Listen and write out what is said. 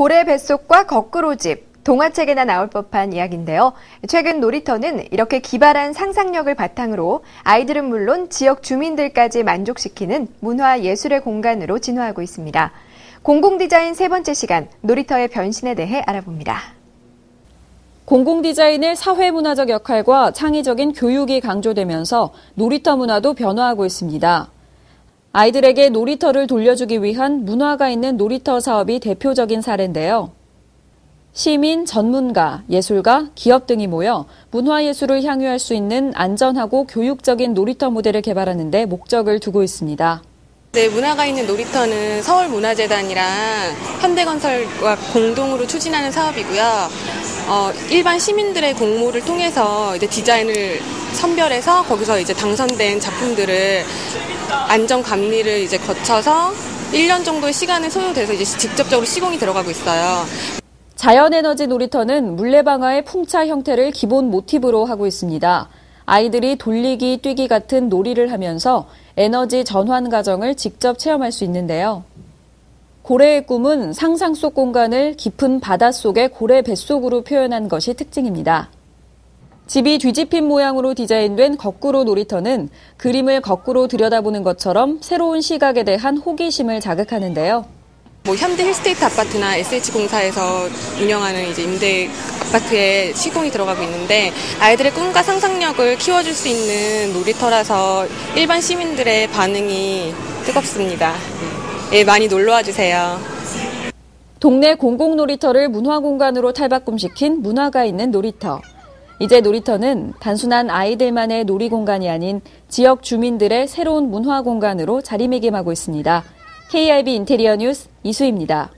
고래 뱃속과 거꾸로집, 동화책에나 나올 법한 이야기인데요. 최근 놀이터는 이렇게 기발한 상상력을 바탕으로 아이들은 물론 지역 주민들까지 만족시키는 문화 예술의 공간으로 진화하고 있습니다. 공공디자인 세 번째 시간, 놀이터의 변신에 대해 알아봅니다. 공공디자인의 사회문화적 역할과 창의적인 교육이 강조되면서 놀이터 문화도 변화하고 있습니다. 아이들에게 놀이터를 돌려주기 위한 문화가 있는 놀이터 사업이 대표적인 사례인데요. 시민, 전문가, 예술가, 기업 등이 모여 문화예술을 향유할 수 있는 안전하고 교육적인 놀이터 모델을 개발하는 데 목적을 두고 있습니다. 네, 문화가 있는 놀이터는 서울문화재단이랑 현대건설과 공동으로 추진하는 사업이고요. 어, 일반 시민들의 공모를 통해서 이제 디자인을 선별해서 거기서 이제 당선된 작품들을 안전 감리를 이제 거쳐서 1년 정도의 시간을 소요돼서 이제 직접적으로 시공이 들어가고 있어요. 자연에너지 놀이터는 물레방아의 풍차 형태를 기본 모티브로 하고 있습니다. 아이들이 돌리기, 뛰기 같은 놀이를 하면서 에너지 전환 과정을 직접 체험할 수 있는데요. 고래의 꿈은 상상 속 공간을 깊은 바닷속의 고래 뱃속으로 표현한 것이 특징입니다. 집이 뒤집힌 모양으로 디자인된 거꾸로 놀이터는 그림을 거꾸로 들여다보는 것처럼 새로운 시각에 대한 호기심을 자극하는데요. 뭐 현대 힐스테이트 아파트나 SH공사에서 운영하는 이제 임대 아파트에 시공이 들어가고 있는데 아이들의 꿈과 상상력을 키워줄 수 있는 놀이터라서 일반 시민들의 반응이 뜨겁습니다. 예, 많이 놀러와 주세요. 동네 공공놀이터를 문화공간으로 탈바꿈시킨 문화가 있는 놀이터. 이제 놀이터는 단순한 아이들만의 놀이 공간이 아닌 지역 주민들의 새로운 문화 공간으로 자리매김하고 있습니다. KIB 인테리어 뉴스 이수입니다.